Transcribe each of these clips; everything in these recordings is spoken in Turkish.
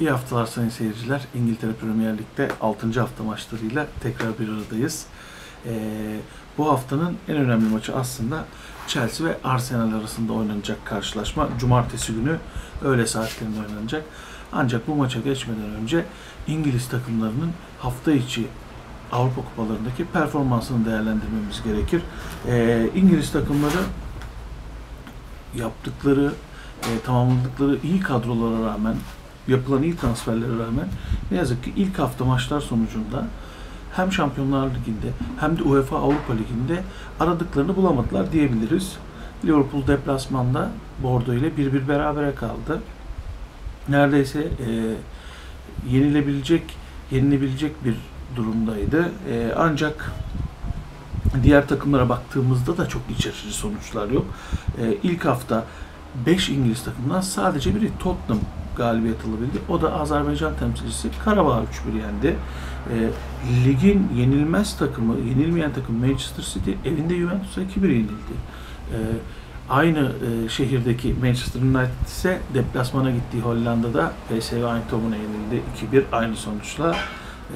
İyi haftalar sayın seyirciler. İngiltere Premier Lig'de 6. hafta maçlarıyla tekrar bir aradayız. Ee, bu haftanın en önemli maçı aslında Chelsea ve Arsenal arasında oynanacak karşılaşma. Cumartesi günü öğle saatlerinde oynanacak. Ancak bu maça geçmeden önce İngiliz takımlarının hafta içi Avrupa kupalarındaki performansını değerlendirmemiz gerekir. Ee, İngiliz takımları yaptıkları, e, tamamladıkları iyi kadrolara rağmen, yapılan iyi transferlere rağmen ne yazık ki ilk hafta maçlar sonucunda hem Şampiyonlar Ligi'nde hem de UEFA Avrupa Ligi'nde aradıklarını bulamadılar diyebiliriz. Liverpool deplasmanda Bordeaux ile bir bir berabere kaldı. Neredeyse e, yenilebilecek, yenilebilecek bir durumdaydı. E, ancak diğer takımlara baktığımızda da çok iç sonuçlar yok. E, ilk hafta 5 İngiliz takımdan sadece biri Tottenham galibiyet alabildi. O da Azerbaycan temsilcisi Karabağ 3-1 yendi. E, ligin yenilmez takımı, yenilmeyen takım Manchester City evinde Juventus'a 2-1 yenildi. E, aynı e, şehirdeki Manchester United ise deplasmana gittiği Hollanda'da PSV Eindhoven'a yenildi 2-1 aynı sonuçla.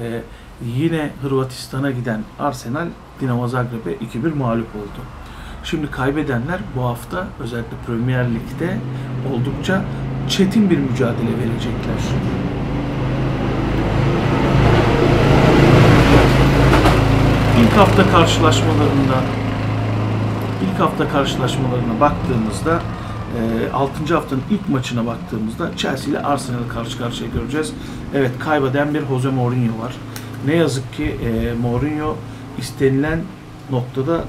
E, yine Hırvatistan'a giden Arsenal Dinamo Zagreb'e 2-1 mağlup oldu. Şimdi kaybedenler bu hafta özellikle Premier Lig'de oldukça çetin bir mücadele verecekler. İlk hafta karşılaşmalarında ilk hafta karşılaşmalarına baktığımızda 6. haftanın ilk maçına baktığımızda Chelsea ile Arsenal'ı karşı karşıya göreceğiz. Evet kaybeden bir Jose Mourinho var. Ne yazık ki e, Mourinho istenilen noktada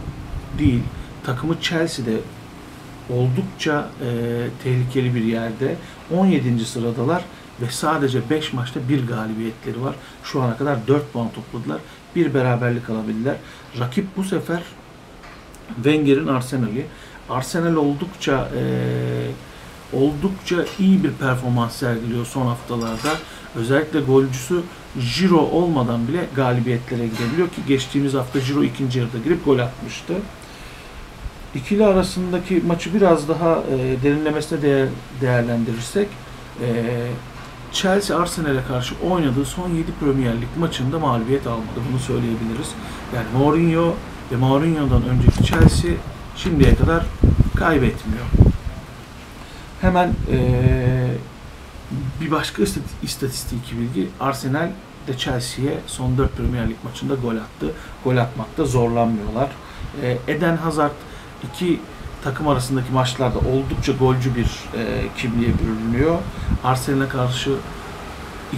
değil. Takımı Chelsea'de oldukça e, tehlikeli bir yerde. 17. sıradalar ve sadece 5 maçta bir galibiyetleri var. Şu ana kadar 4 puan topladılar. Bir beraberlik alabildiler. Rakip bu sefer Wenger'in Arsenal'i. Arsenal oldukça e, oldukça iyi bir performans sergiliyor son haftalarda. Özellikle golcüsü Jiro olmadan bile galibiyetlere gidebiliyor ki geçtiğimiz hafta Jiro ikinci yarıda girip gol atmıştı. İkili arasındaki maçı biraz daha e, derinlemesine değer, değerlendirirsek e, Chelsea Arsenal'e karşı oynadığı son 7 Premier Lig maçında mağlubiyet almadı. Bunu söyleyebiliriz. Yani Mourinho ve Mourinho'dan önceki Chelsea şimdiye kadar kaybetmiyor. Hemen e, bir başka istatistik bilgi Arsenal de Chelsea'ye son 4 Premier Lig maçında gol attı. Gol atmakta zorlanmıyorlar. E, Eden Hazard iki takım arasındaki maçlarda oldukça golcü bir e, kimliğe bürünüyor. Arsenal'e karşı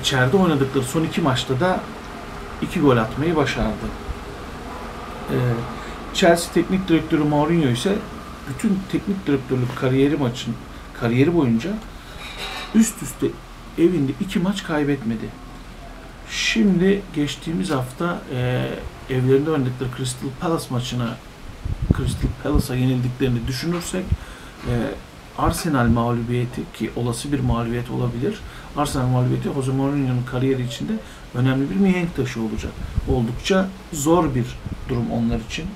içeride oynadıkları son iki maçta da iki gol atmayı başardı. E, Chelsea teknik direktörü Mourinho ise bütün teknik direktörlük kariyeri maçın kariyeri boyunca üst üste evinde iki maç kaybetmedi. Şimdi geçtiğimiz hafta e, evlerinde oynadıkları Crystal Palace maçına Crystal Palace'a yenildiklerini düşünürsek e, Arsenal mağlubiyeti ki olası bir mağlubiyet olabilir. Arsenal mağlubiyeti Jose Mourinho'nun kariyeri içinde önemli bir mihenk taşı olacak. Oldukça zor bir durum onlar için.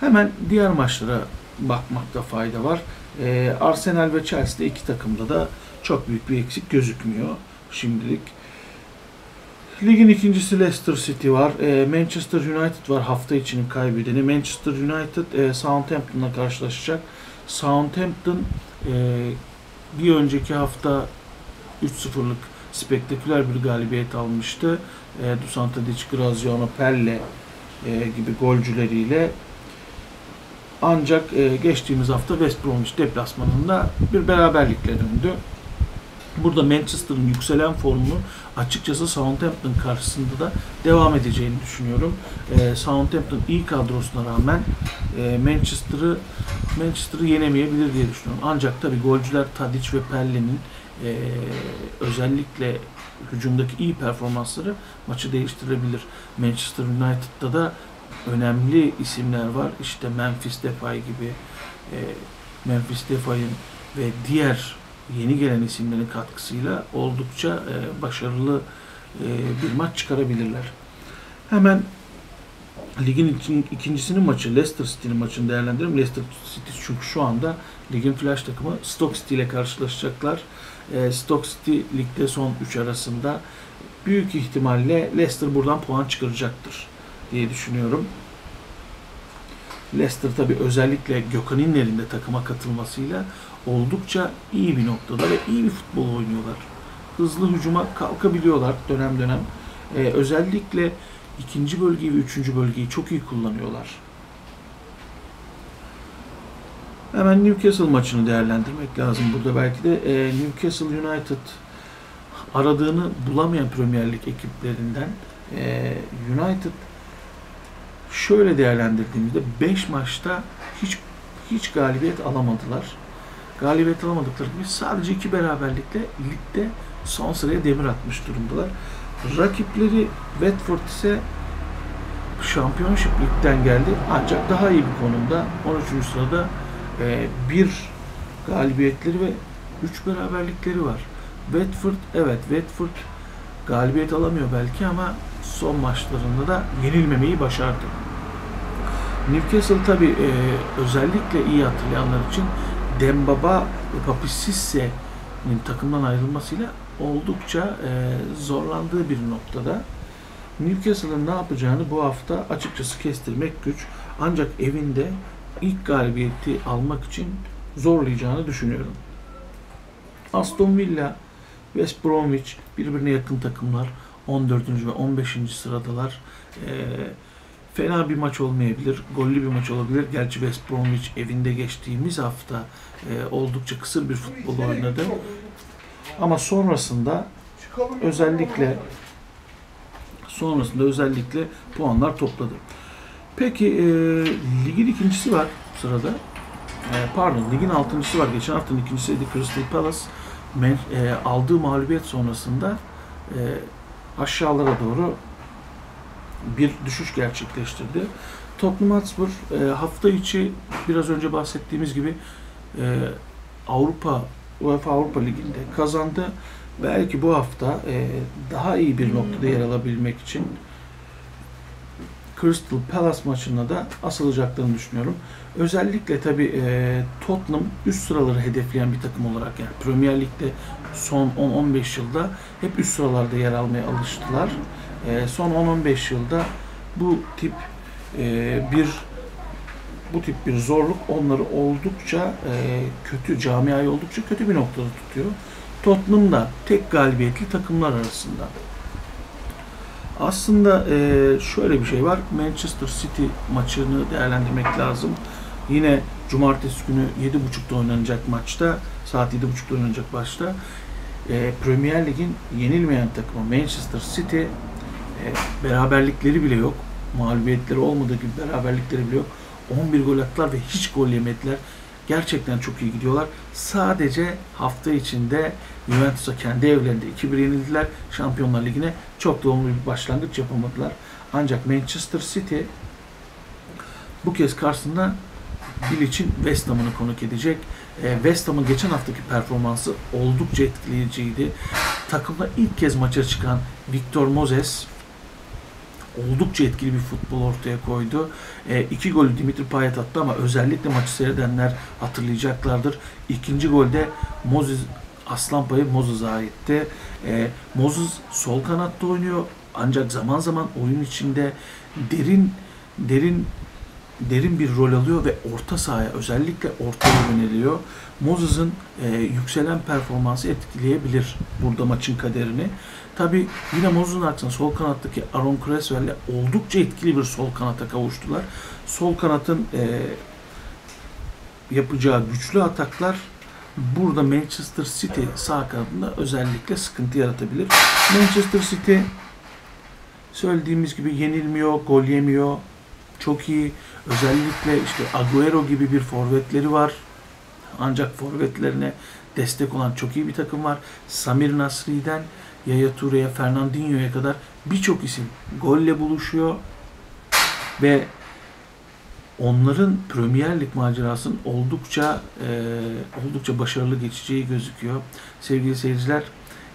Hemen diğer maçlara bakmakta fayda var. Ee, Arsenal ve Chelsea'de iki takımda da çok büyük bir eksik gözükmüyor şimdilik. Ligin ikincisi Leicester City var. E, Manchester United var hafta içinin kaybedeni. Manchester United e, Southampton'la karşılaşacak. Southampton e, bir önceki hafta 3-0'lık spektaküler bir galibiyet almıştı. E, Dusan Tadic, Graziano Pelle e, gibi golcüleriyle ancak e, geçtiğimiz hafta West Bromwich deplasmanında bir beraberlikle döndü. Burada Manchester'ın yükselen formunu açıkçası Southampton karşısında da devam edeceğini düşünüyorum. E, Southampton iyi kadrosuna rağmen e, Manchester'ı Manchester'ı yenemeyebilir diye düşünüyorum. Ancak tabi golcüler Tadic ve Pelle'nin e, özellikle hücumdaki iyi performansları maçı değiştirebilir. Manchester United'da da önemli isimler var. İşte Memphis Depay gibi e, Memphis Depay'ın ve diğer yeni gelen isimlerin katkısıyla oldukça e, başarılı e, bir maç çıkarabilirler. Hemen ligin ikincisinin maçı Leicester City'nin maçını değerlendirelim. Leicester City çünkü şu anda ligin flash takımı Stoke City ile karşılaşacaklar. e, Stoke City ligde son 3 arasında. Büyük ihtimalle Leicester buradan puan çıkaracaktır diye düşünüyorum. Leicester tabi özellikle Gökhan İnler'in de takıma katılmasıyla oldukça iyi bir noktada ve iyi bir futbol oynuyorlar. Hızlı hücuma kalkabiliyorlar dönem dönem. Ee, özellikle ikinci bölgeyi ve üçüncü bölgeyi çok iyi kullanıyorlar. Hemen Newcastle maçını değerlendirmek lazım burada belki de. Ee, Newcastle United aradığını bulamayan Premier Lig ekiplerinden e, United şöyle değerlendirdiğimizde 5 maçta hiç hiç galibiyet alamadılar. Galibiyet alamadıkları gibi sadece iki beraberlikle ligde son sıraya demir atmış durumdalar. Rakipleri Watford ise Championship Lig'den geldi ancak daha iyi bir konumda 13. sırada e, bir galibiyetleri ve 3 beraberlikleri var. Watford evet Watford galibiyet alamıyor belki ama son maçlarında da yenilmemeyi başardı. Newcastle tabi e, özellikle iyi hatırlayanlar için Dembaba ve takımdan ayrılmasıyla oldukça e, zorlandığı bir noktada. Newcastle'ın ne yapacağını bu hafta açıkçası kestirmek güç. Ancak evinde ilk galibiyeti almak için zorlayacağını düşünüyorum. Aston Villa, West Bromwich birbirine yakın takımlar. 14. ve 15. sıradalar. E, fena bir maç olmayabilir. Gollü bir maç olabilir. Gerçi West Bromwich evinde geçtiğimiz hafta e, oldukça kısır bir futbol oynadı. Ama sonrasında özellikle sonrasında özellikle puanlar topladı. Peki e, ligin ikincisi var sırada. E, pardon ligin altıncısı var. Geçen haftanın ikincisiydi Crystal Palace. Men, e, aldığı mağlubiyet sonrasında e, aşağılara doğru bir düşüş gerçekleştirdi. Tottenham Hotspur e, hafta içi biraz önce bahsettiğimiz gibi e, Avrupa UEFA Avrupa Ligi'nde kazandı. Belki bu hafta e, daha iyi bir noktada yer alabilmek için Crystal Palace maçında da asılacaklarını düşünüyorum. Özellikle tabi e, Tottenham üst sıraları hedefleyen bir takım olarak yani Premier Lig'de son 10-15 yılda hep üst sıralarda yer almaya alıştılar. E, son 10-15 yılda bu tip e, bir bu tip bir zorluk onları oldukça e, kötü, camiayı oldukça kötü bir noktada tutuyor. Tottenham da tek galibiyetli takımlar arasında. Aslında e, şöyle bir şey var. Manchester City maçını değerlendirmek lazım. Yine cumartesi günü 7.30'da oynanacak maçta, saat 7.30'da oynanacak maçta Premier Lig'in yenilmeyen takımı Manchester City e, beraberlikleri bile yok. Mağlubiyetleri olmadığı gibi beraberlikleri bile yok. 11 gol attılar ve hiç gol yemediler. Gerçekten çok iyi gidiyorlar. Sadece hafta içinde Juventus'a kendi evlerinde 2-1 yenildiler. Şampiyonlar Ligi'ne çok da olumlu bir başlangıç yapamadılar. Ancak Manchester City bu kez karşısında Bilic'in West Ham'ını konuk edecek. E, West Ham'ın geçen haftaki performansı oldukça etkileyiciydi. Takımda ilk kez maça çıkan Victor Moses oldukça etkili bir futbol ortaya koydu. E, iki golü Dimitri Payet attı ama özellikle maçı seyredenler hatırlayacaklardır. İkinci golde Moses aslan payı Moses'a aitti. E, Moses sol kanatta oynuyor ancak zaman zaman oyun içinde derin derin derin bir rol alıyor ve orta sahaya özellikle ortaya yöneliyor. Moses'ın e, yükselen performansı etkileyebilir burada maçın kaderini. Tabi yine Moses'un aksine sol kanattaki Aaron Creswell'le oldukça etkili bir sol kanata kavuştular. Sol kanatın e, yapacağı güçlü ataklar burada Manchester City sağ kanadında özellikle sıkıntı yaratabilir. Manchester City söylediğimiz gibi yenilmiyor, gol yemiyor. Çok iyi. Özellikle işte Agüero gibi bir forvetleri var. Ancak forvetlerine destek olan çok iyi bir takım var. Samir Nasri'den Yaya Toure'ye, Fernandinho'ya kadar birçok isim golle buluşuyor ve onların Premier Lig macerasının oldukça e, oldukça başarılı geçeceği gözüküyor. Sevgili seyirciler,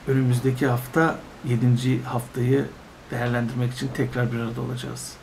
önümüzdeki hafta 7. haftayı değerlendirmek için tekrar bir arada olacağız.